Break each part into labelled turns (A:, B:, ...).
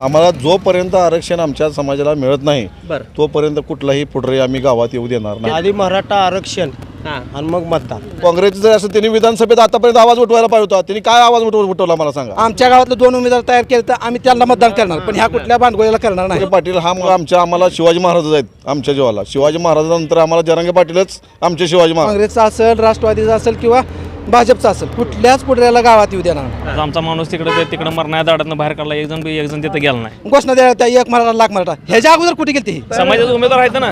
A: आम्हाला जोपर्यंत आरक्षण आमच्या समाजाला मिळत नाही
B: बर.
A: तोपर्यंत कुठलाही पुढरे आम्ही गावात येऊ देणार नाही.
C: आधी मराठा आरक्षण
B: हा.
C: आणि मग मतदान.
A: काँग्रेसचं जर असं त्यांनी विधानसभेत आतापर्यंत आवाज उठवायला पाहिजे होता त्यांनी काय आवाज उठव उठवला मला सांगा?
C: आमच्या गावातले दोन उमेदवार तयार केले तर आम्ही त्यांना मतदान करणार पण ह्या कुठल्या भांडगोळीला करणार नाही.
A: जरांगे पाटील हा मग आमच्या आम्हाला शिवाजी महाराज आहेत आमच्या जीवाला. शिवाजी महाराजांनंतर आम्हाला जरांगे पाटीलच आमचे शिवाजी महाराज.
C: काँग्रेसचा असेल राष्ट्रवादीचा असेल किंवा भाजपचा असेल कुठल्याच पुढऱ्याला गावात येऊ देणार नाही.
D: आज आमचा माणूस तिकडे ते तिकडे मरण्या दाडातनं बाहेर काढला एक जण एक जण तिथे गेला नाही.
C: घोषणा द्या त्या एक मराठा लाख मराठा. ह्याच्या अगोदर कुठे गेली ती
D: समाजाचे उमेदवार आहेत ना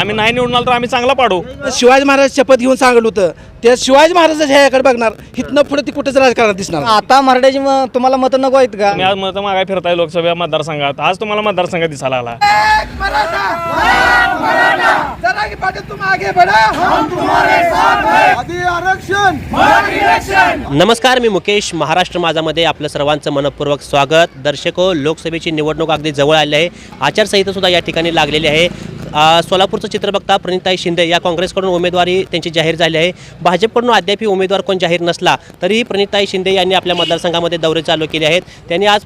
D: आम्ही नाही निवडून आलो तर आम्ही चांगला पाडू.
C: शिवाजी महाराज शपथ घेऊन सांगितलं होतं. त्या शिवाजी महाराज ह्याकडे बघणार हिथनं पुढे ती कुठेच राजकारणात दिसणार नाही.
E: आता मराठ्याची म- तुम्हाला मतं नको आहेत का?
D: तुम्ही आज मत मागाय फिरताय लोकसभा मतदारसंघात. आज तुम्हाला मतदारसंघात दिसायला आला.
B: नमस्कार मी मुकेश महाराष्ट्र माझामध्ये आपलं सर्वांचं मनपूर्वक स्वागत. दर्शको लोकसभेची निवडणूक अगदी जवळ आली आहे. आचारसंहिता सुद्धा या ठिकाणी लागलेली आहे. सोलापूरचं चित्र बघता प्रणिताई शिंदे या काँग्रेसकडून उमेदवारी त्यांची जाहीर झाली आहे. भाजपकडून अद्याप उमेदवार कोण जाहीर नसला तरीही प्रणिताई शिंदे यांनी आपल्या मतदारसंघामध्ये दौरे चालू केले आहेत. त्यांनी आज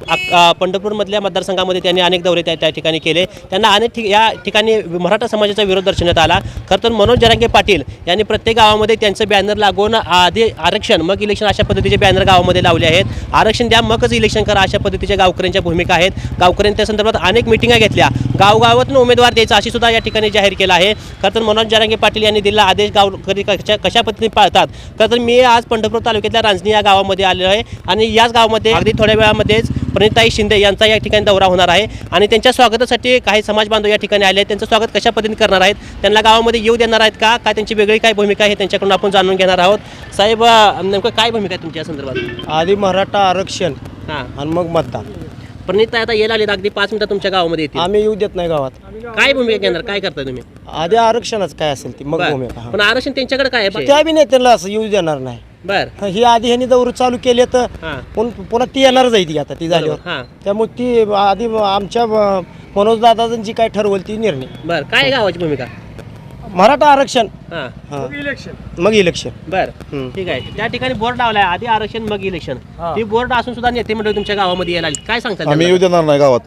B: पंढरपूरमधल्या मतदारसंघामध्ये त्यांनी अनेक दौरे त्या त्या ठिकाणी केले. त्यांना अनेक या ठिकाणी मराठा समाजाचा विरोध दर्शवण्यात आला. खरं तर मनोज जरांगे पाटील यांनी प्रत्येक गावामध्ये त्यांचं बॅनर लागून आधी आरक्षण मग इलेक्शन अशा पद्धतीचे बॅनर गावामध्ये लावले आहेत. आरक्षण द्या मगच इलेक्शन करा अशा पद्धतीच्या गावकऱ्यांच्या भूमिका आहेत. गावकऱ्यांच्या संदर्भात अनेक मिटिंगा घेतल्या. गावगावातून उमेदवार द्यायचा अशी सुद्धा या ठिकाणी जाहीर केलं आहे. खरं तर मनोज जरांगे पाटील यांनी दिलेला आदेश गावकरी कशा कशा पद्धतीने पाळतात? खरं तर मी आज पंढरपूर तालुक्यातल्या रांजणी या गावामध्ये आलेलो आहे आणि याच गावामध्ये अगदी थोड्या वेळामध्येच प्रणिताई शिंदे यांचा या ठिकाणी दौरा होणार आहे आणि त्यांच्या स्वागतासाठी काही समाज बांधव या ठिकाणी आले आहेत. त्यांचं स्वागत कशा पद्धतीने करणार आहेत? त्यांना गावामध्ये येऊ देणार आहेत का? काय त्यांची वेगळी काय भूमिका आहे त्यांच्याकडून आपण जाणून घेणार आहोत. साहेब नेमकं काय भूमिका आहे तुमच्या संदर्भात?
C: आधी मराठा आरक्षण
B: हां.
C: आणि मग मतदान.
B: प्रणिता आता यायला आले अगदी पाच मिनिटं तुमच्या गावामध्ये येतील.
C: आम्ही येऊ देत नाही गावात.
B: काय भूमिका घेणार? काय करताय तुम्ही?
C: आधी आरक्षणच काय असेल ती मग. भूमिका. हा.
B: पण आरक्षण त्यांच्याकडे काय आहे?
C: त्या बी नेत्यांना असं येऊ देणार नाही.
B: बर.
C: ही आधी ह्यांनी दौर चालू केले तर
B: हां.
C: पुन- पुन्हा ती येणारच आहे ती आता ती झाल्यावर
B: हां.
C: त्यामुळे ती आधी आमच्या मनोज जी काय ठरवलं ती निर्णय.
B: बर. काय आहे गावाची भूमिका?
C: मराठा आरक्षण.
B: हां.
C: हा. मग इलेक्शन
B: बर.
C: हम्म.
B: ठीक आहे. त्या ठिकाणी बोर्ड लावलाय. आधी आरक्षण मग इलेक्शन ती बोर्ड असून सुद्धा नेते मंडळी तुमच्या गावामध्ये यायला आली. काय सांगतात
A: आम्ही येऊ देणार नाही गावात.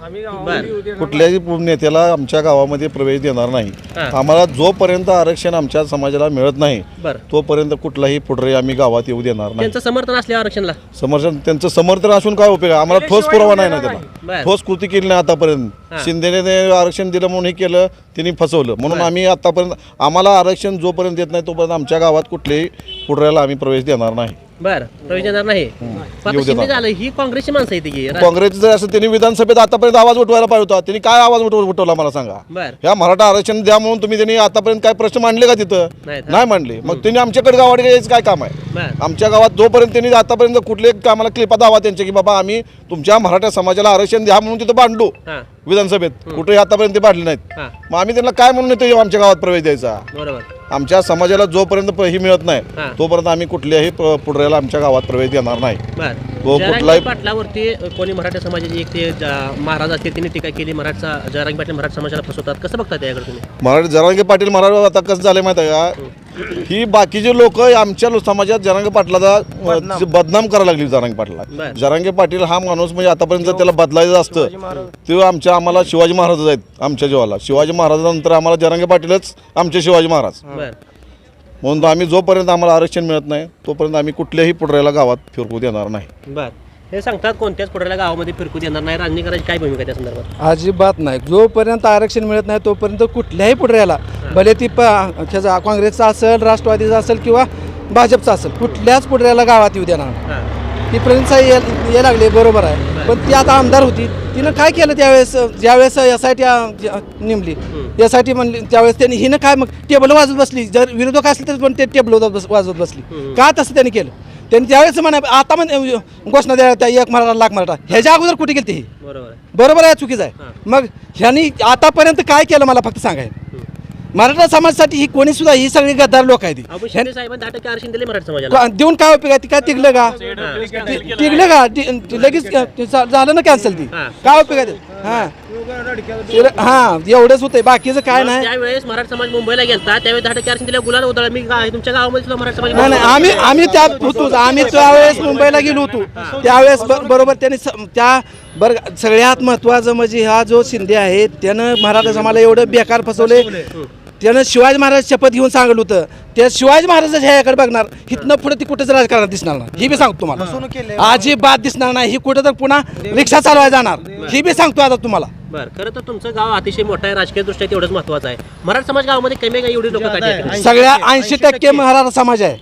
B: बर.
A: कुठल्याही नेत्याला आमच्या गावामध्ये प्रवेश देणार नाही.
B: हां.
A: आम्हाला जोपर्यंत आरक्षण आमच्या समाजाला मिळत नाही
B: बर.
A: तोपर्यंत कुठलाही पुढरे आम्ही गावात येऊ देणार नाही.
B: त्यांचं समर्थन असल्या आरक्षणला?
A: समर्थन त्यांचं समर्थन असून काय उपयोग आहे? आम्हाला ठोस पुरावा नाही ना त्याला.
B: बर.
A: ठोस कृती केली नाही आतापर्यंत. शिंदेने ते आरक्षण दिलं म्हणून हे केलं त्यांनी फसवलं. म्हणून आम्ही आतापर्यंत आम्हाला आरक्षण जोपर्यंत देत नाही तोपर्यंत आमच्या गावात कुठल्याही पुढऱ्याला आम्ही प्रवेश देणार नाही.
B: बर प्रवेश देणार नाही. आता
A: येऊ
B: शिंदे
A: देणार.
B: झालं ही काँग्रेसची माणसं आहे ती
A: काँग्रेसचं जर असं त्यांनी विधानसभेत आतापर्यंत आवाज उठवायला पाहिजे होता त्यांनी काय आवाज उठव उठवला मला सांगा?
B: बर.
A: ह्या मराठा आरक्षण द्या म्हणून तुम्ही त्यांनी आतापर्यंत काय प्रश्न मांडले का तिथं?
B: नाहीत, हा.
A: नाही मांडले. मग त्यांनी आमच्याकडे गावाकडे यायचं काय काम आहे?
B: बर.
A: आमच्या गावात जोपर्यंत त्यांनी आतापर्यंत कुठल्याही कामाला क्लिपा दावा त्यांच्या की बाबा आम्ही तुमच्या मराठा समाजाला आरक्षण द्या म्हणून तिथं बांधलो
B: हां.
A: विधानसभेत. कुठेही आतापर्यंत ते बांधले नाहीत.
B: हां.
A: मग आम्ही त्यांना काय म्हणून येतो आमच्या गावात प्रवेश द्यायचा?
B: बरोबर.
A: आमच्या समाजाला जोपर्यंत प- ही मिळत नाही. तोपर्यंत आम्ही कुठल्याही प- पुढऱ्याला आमच्या गावात प्रवेश देणार नाही.
B: बर.
A: तो
B: जरांगे
A: कुठलाही-
B: पाटलावरती कोणी मराठा समाजाची एक ते ज- महाराज असतील त्यांनी टीका केली मराठा जरांगे पाटील मराठा समाजाला फसवतात. कसं बघता त्याकडे तुम्ही?
A: मराठी जरांगे पाटील महाराज आता कसं झालं माहिती आहे का? ही बाकीचे लोक आमच्या समाजात जरांगे पाटलाचा बदनाम. करायला लागली जरांगे पाटला. जरांगे पाटील हा माणूस म्हणजे आतापर्यंत त्याला बदलायचं असतं. ते आमच्या आम्हाला शिवाजी महाराज आहेत आमच्या जीवाला. शिवाजी महाराजांनंतर आम्हाला जरांगे पाटीलच आमचे शिवाजी महाराज. म्हणून आम्ही जोपर्यंत आम्हाला आरक्षण मिळत नाही तोपर्यंत आम्ही कुठल्याही पुढऱ्याला गावात फिरकू देणार नाही.
B: हे सांगतात कोणत्याच पुढल्या गावामध्ये फिरकू देणार नाही. राजनी करायची काय भूमिका त्या संदर्भात?
C: अजिबात नाही. जोपर्यंत आरक्षण मिळत नाही तोपर्यंत कुठल्याही पुढऱ्याला भले ती प ह्याचा काँग्रेसचा असेल राष्ट्रवादीचा असेल किंवा भाजपचा असेल कुठल्याच पुढऱ्याला गावात येऊ देणार नाही.
B: हां.
C: ती प्रणिता ये लागली बरोबर आहे. पण ती आता आमदार होती. तिनं काय केलं त्यावेळेस? ज्यावेळेस एस आय टी नेमली. एस आय टी म्हणली त्यावेळेस त्यांनी हिनं काय मग टेबल वाजवत बसली. जर विरोधक असले तर पण ते टेबल वाजवत बसली. का तसं त्यांनी केलं? त्यांनी त्यावेळेस म्हणा आता म्हण घोषणा द्या त्या एक मराठा लाख मराठा ह्याच्या अगोदर कुठे गेली ती
B: बरोबर आहे.
C: बरोबर आहे चुकीचं आहे. मग ह्यांनी आतापर्यंत काय केलं मला फक्त सांगाय? मराठा समाजासाठी ही कोणी सुद्धा ही सगळी गद्दार लोक आहेत
B: अबू
C: ही.
B: शिंदे साहेबांनी दहा टक्के आरक्षण दिले मराठा समाजाला.
C: का- देऊन काय उपयोग आहे? ती काय टिकलं का? ति- टिकलं का? ति- ति- लगेच ति- झालं ना कॅन्सल ती. काय उपयोग आहे? ते? हां. ते- हा एवढंच होतंय. बाकीचं काय नाही.
B: त्यावेळेस मराठा समाज मुंबईला गेलता त्यावेळेस दहा टक्के आरक्षण दिलं गुलाल मी गा- तुमच्या गावामध्ये सुद्धा मराठा समाज
C: नाही नाही आम्ही आम्ही त्यात होतो. आम्ही त्यावेळेस मुंबईला गेलो होतो. त्यावेळेस ब- बरोबर त्यांनी स- त्या बरं सगळ्यात महत्त्वाचं म्हणजे हा जो शिंदे आहे त्यानं मराठा समाजाला एवढं बेकार फसवले त्यानं शिवाजी महाराज शपथ घेऊन सांगितलं होतं. त्या शिवाजी महाराजाच्या ह्याकडे बघणार. इथनं पुढे ती कुठेच राजकारण दिसणार नाही. ही बी सांगतो तुम्हाला. अजिबात दिसणार नाही. ही कुठं तर पुन्हा रिक्षा चालवायला जाणार. ही बी सांगतो आता तुम्हाला.
B: बरं खरं तर तुमचं गाव अतिशय मोठं आहे राजकीय दृष्ट्या तेवढंच महत्वाचं आहे. मराठा समाज गावामध्ये कमी आहे का? एवढी लोक
C: सगळ्या ऐंशी टक्के मराठा समाज आहे.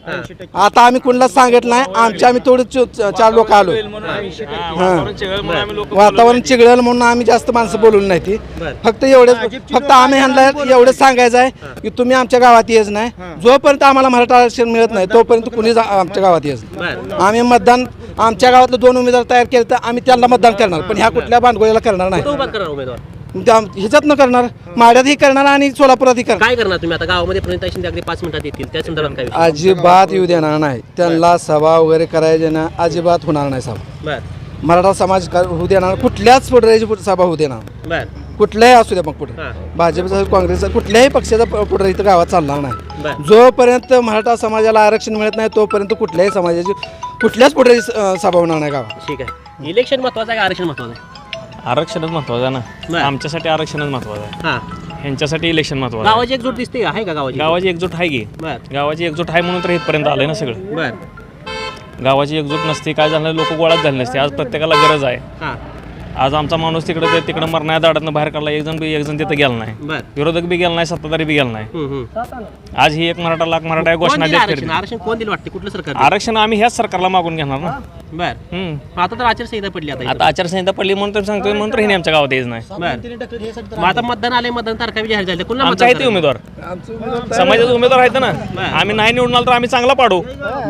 C: आता आम्ही कुणालाच सांगत नाही आमच्या आम्ही थोडे चार लोक आलो.
D: वातावरण
C: चिघळल म्हणून आम्ही जास्त माणसं बोलवली नाही ती. फक्त एवढेच फक्त आम्ही ह्यांना एवढंच सांगायचं आहे की तुम्ही आमच्या गावात येच नाही. जोपर्यंत आम्हाला मराठा आरक्षण मिळत नाही तोपर्यंत कुणीच आ- आमच्या गावात नाही.
B: बरं.
C: आम्ही मतदान आमच्या गावातलं दोन उमेदवार तयार केले तर आम्ही त्यांना मतदान करणार पण ह्या कुठल्या भानगोळीला करणार नाही.
B: कुठं उभा करणार उमेदवार?
C: त्या ह्याच्यात न करणार माड्यातही करणार आणि सोलापुरातही करणार.
B: काय करणार तुम्ही आता? गावामध्ये प्रणिता शिंदे अगदी पाच मिनिटात येतील. त्या संदर्भात काय विषय?
C: अजिबात येऊ देणार नाही. त्यांना सभा वगैरे करायचे ना अजिबात होणार नाही सभा.
B: बरं.
C: मराठा समाज कर- होऊ देणार कुठल्याच पुढाऱ्याची पुढ- सभा होऊ देणार.
B: बरं.
C: कुठल्याही असू द्या मग पुढे.
B: हां.
C: भाजपचा काँग्रेसचा कुठल्याही पक्षाचा प- पुढे इथं गावात चालणार नाही.
B: बरं.
C: जोपर्यंत मराठा समाजाला आरक्षण मिळत नाही तोपर्यंत कुठल्याही समाजाची कुठल्याच पुढे सभा होणार नाही गावात.
B: ठीक आहे. इलेक्शन महत्वाचं आहे का आरक्षण महत्वाचं आहे?
D: आरक्षणच महत्वाचं आहे
B: बरं.
D: ना आमच्यासाठी आरक्षणच महत्वाचं आहे.
B: हां.
D: ह्यांच्यासाठी इलेक्शन महत्वाचं आहे.
B: गावाची एकजूट दिसते का? आहे का गावाची
D: गावाची एकजूट आहे की.
B: बरं.
D: गावाची एकजूट आहे म्हणून तर इथपर्यंत आलंय ना सगळं.
B: बरं.
D: गावाची एकजूट नसते काय झालं लोक गोळाच झाले नसते. आज प्रत्येकाला गरज आहे.
B: हां.
D: आज आमचा माणूस तिकडे ते तिकडे मरण्या दाडातनं बाहेर काढला. एक जण बी- एक जण तिथं गेला नाही.
B: बरं.
D: विरोधक बी गेला नाही सत्ताधारी बी गेला नाही.
B: हम्म, हम्म.
D: आज ही एक मराठा लाख मराठा या
B: कोण
D: घोषणा
B: दिलं
D: देत
B: आरक्षण?
D: फिरते.
B: आरक्षण कोण दिलं वाटते? कुठलं सरकार
D: आरक्षण आम्ही ह्याच सरकारला मागून घेणार ना.
B: बर.
D: हम्म.
B: आता तर आचारसंहिता पडली आता
D: आता आचारसंहिता पडली म्हणून तर सांगतोय म्हणून तर हिने आमच्या गावात यायचं नाही.
B: बर. मग आता मतदान आले मतदान तारखा बी जाहीर झाले कुणाला मतदान
D: आहेत ते उमेदवार. समाजाचे उमेदवार आहेत ना. आम्ही नाही निवडून आलो तर आम्ही चांगला पाडू?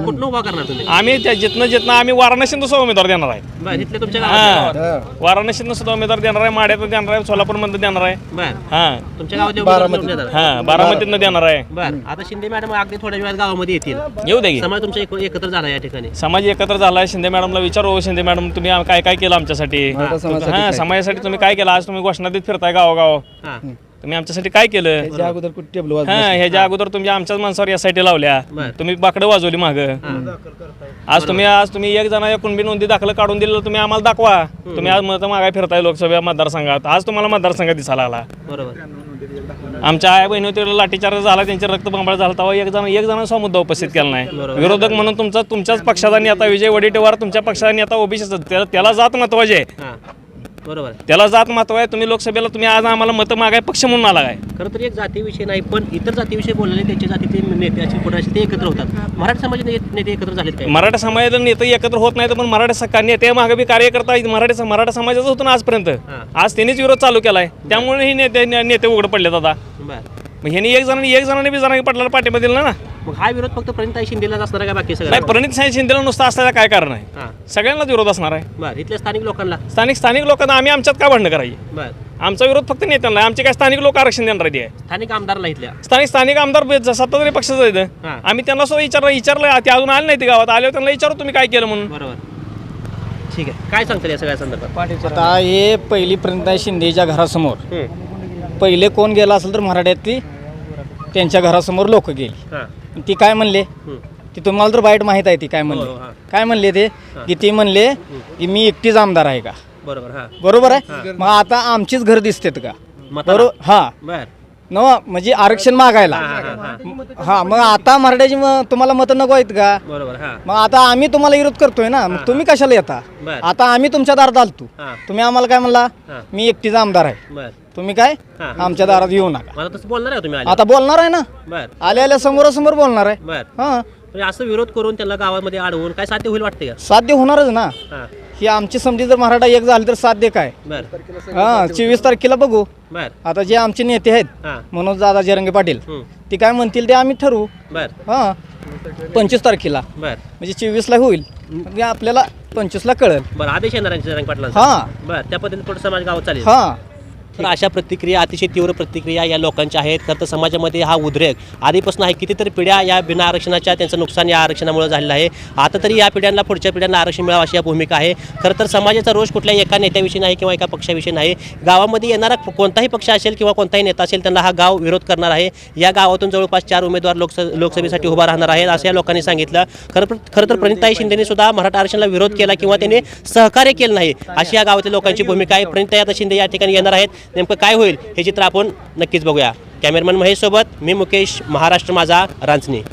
B: कुठनं उभा करणार तुम्ही?
D: आम्ही त्या जिथनं जिथनं आम्ही वाराणसीतून सुद्धा उमेदवार देणार आहे.
B: बर इथले तुमच्या गावात.
D: हा वाराणसीतनं सुद्धा उमेदवार देणार आहे माड्यातनं देणार आहे सोलापूरमधनं देणार आहे.
B: बर.
D: हा.
B: तुमच्या गावातले उमेदवार निवडून येतात.
D: हा बारामतीतनं देणार आहे.
B: बर. आता शिंदे मॅडम अगदी थोड्या वेळात गावामध्ये येतील.
D: येऊ दे की.
B: समाज तुमच्या एक- एकत्र झाला या ठिकाणी.
D: समाज एकत्र झालाय शिंदे मॅडमला विचारू शिंदे मॅडम तुम्ही आम- काय काय केलं आमच्यासाठी? हा समाजासाठी तुम्ही काय केलं? आज तुम्ही घोषणा देत फिरताय गावोगाव
B: हा.
D: तुम्ही आमच्यासाठी काय केलं?
C: त्याच्या अगोदर कुठे टेबल वाजवलं?
D: हा ह्याच्या अगोदर तुमच्या आमच्याच माणसावर यासाठी लावल्या.
B: बर.
D: तुम्ही बाकडं वाजवली माग. आज तुम्ही आज तुम्ही एक जण कुणबी नोंदी दाखल काढून दिलेलं तुम्ही आम्हाला दाखवा. तुम्ही आज मत मागाय फिरताय लोकसभा मतदारसंघात. आज तुम्हाला मतदारसंघात दिसायला आला.
B: बरोबर.
D: आमच्या आई बहिणी होती लाठीचार्ज झाला त्यांचे रक्तबंबाळ झाला तेव्हा एक जण एक जणांचा मुद्दा उपस्थित केला नाही. विरोधक म्हणून तुमचा तुमच्याच पक्षाचा नेता विजय वडेट्टीवार तुमच्या पक्षाचा नेता ओबीसी त्याला जात महत्त्वाचे आहे.
B: बरोबर.
D: त्याला जात महत्त्व आहे तुम्ही लोकसभेला तुम्ही आज आम्हाला मतं मागाय पक्ष म्हणून आला काय?
B: खरं तर एक जातीविषयी नाही पण इतर जातीविषयी बोललेले त्यांच्या जातीचे नेते असे पुढे असे ते एकत्र होतात. मराठा समाजाचे नेते एकत्र झालेत काय?
D: मराठा समाजाला नेते एकत्र होत नाही पण मराठा सका नेते मागे बी कार्यकर्ता मराठा मराठा समाजाचं होतं ना आजपर्यंत. आज त्यांनीच विरोध चालू केलाय. त्यामुळे ही नेते नेते उघड पडलेत आता.
B: बर.
D: मग ह्यांनी एक जणांनी एक जणांनी बी जणांनी पडला पाठिंबा दिला ना.
B: मग हा विरोध फक्त प्रणिताई शिंदेलाच असणार आहे का बाकी
D: नाही प्रणित साई शिंदेला नुसतं असल्याचं काय कारण आहे?
B: हा.
D: सगळ्यांनाच विरोध असणार आहे.
B: बर इथल्या स्थानिक लोकांना?
D: स्थानिक स्थानिक लोकांना आम्ही आमच्यात का भांडणं करायची?
B: बर.
D: आमचा विरोध फक्त नेत्यांना आहे. आमचे काय स्थानिक लोक आरक्षण देणार आहे
B: स्थानिक आमदारला इथल्या?
D: स्थानिक स्थानिक आमदार बे- सत्ताधारी पक्षाचं आहेत
B: हा.
D: आम्ही त्यांना सुद्धा विचारलं विचारलं. ते अजून आले नाही ते गावात आल्यावर त्यांना विचारू तुम्ही काय केलं म्हणून.
B: बरोबर. ठीक आहे. काय सांगता या सगळ्या संदर्भात?
E: आता हे पहिली प्रणिता शिंदेच्या घरासमोर. पहिले कोण गेला असेल तर मराठ्यातली त्यांच्या घरासमोर लोक गेली.
B: हा.
E: ती काय म्हणले?
B: हम्म.
E: ती तुम्हाला तर वाईट माहीत आहे ती काय म्हणले.
B: हो, हा.
E: काय म्हणले ते? की ती म्हणले की मी एकटीच आमदार आहे का?
B: बरोबर हा.
E: बरोबर आहे? मग आता आमचीच घर दिसतेत का?
B: मताला?
E: बरोबर हा.
B: बर.
E: नव म्हणजे आरक्षण मागायला.
B: हा, हा, हा.
E: हा. मग आता मराठ्याची तुम्हाला मतं नको आहेत का?
B: बरोबर हा.
E: मग आता आम्ही तुम्हाला विरोध करतोय ना मग तुम्ही कशाला येता?
B: बर.
E: आता आम्ही तुमच्या दारात आलतो.
B: हा.
E: तुम्ही आम्हाला काय म्हणला?
B: हा.
E: मी एकटीचा आमदार आहे.
B: बर.
E: तुम्ही काय?
B: हा.
E: आमच्या दारात येऊ नका.
B: मला तसं बोलणार आहे तुम्ही आले
E: आता बोलणार आहे ना?
B: बर.
E: आल्या आल्या समोरासमोर बोलणार आहे.
B: बर.
E: हा.
B: म्हणजे असं विरोध करून त्याला गावामध्ये अडवून काय साध्य होईल वाटते का?
E: साध्य होणारच ना.
B: हा.
E: ही आमची समजी जर मराठा एक झाली तर साध्य काय?
B: बर.
E: हा चोवीस तारखेला बघू.
B: बर.
E: आता जे आमचे नेते आहेत
B: हा.
E: मनोज दादा जरंगे पाटील
B: हम्म.
E: ते काय म्हणतील ते आम्ही ठरवू.
B: बर.
E: हा. पंचवीस तारखेला.
B: बर.
E: म्हणजे चोवीसला होईल. म्हणजे आपल्याला पंचवीसला कळेल.
B: बर आदेश येणार आहे पाटलांचा.
E: हा.
B: बर त्या पद्धतीने थोडं समाज गावात चालेल.
E: हा.
B: तर अशा प्रतिक्रिया अतिशय तीव्र प्रतिक्रिया या लोकांच्या आहेत. खरं तर समाजामध्ये हा उद्रेक आधीपासून आहे. कितीतरी पिढ्या या बिना आरक्षणाच्या त्यांचं नुकसान या आरक्षणामुळे झालेलं आहे. आता तरी या पिढ्यांना पुढच्या पिढ्यांना आरक्षण मिळावं अशी या भूमिका आहे. खरं तर समाजाचा रोष कुठल्याही एका नेत्याविषयी नाही किंवा एका पक्षाविषयी नाही. गावामध्ये येणारा कोणताही पक्ष असेल किंवा कोणताही नेता असेल त्यांना हा गाव विरोध करणार आहे. या गावातून जवळपास चार उमेदवार लोकस लोकसभेसाठी उभा राहणार आहेत असं या लोकांनी सांगितलं. खरं खरं तर प्रणिताई शिंदेने सुद्धा मराठा आरक्षणाला विरोध केला किंवा त्यांनी सहकार्य केलं नाही अशी या गावातील लोकांची भूमिका आहे. प्रणिताई आता शिंदे या ठिकाणी येणार आहेत. नेमकं काय होईल हे चित्र आपण नक्कीच बघूया. कॅमेरमन महेश सोबत मी मुकेश महाराष्ट्र माझा रांचणी.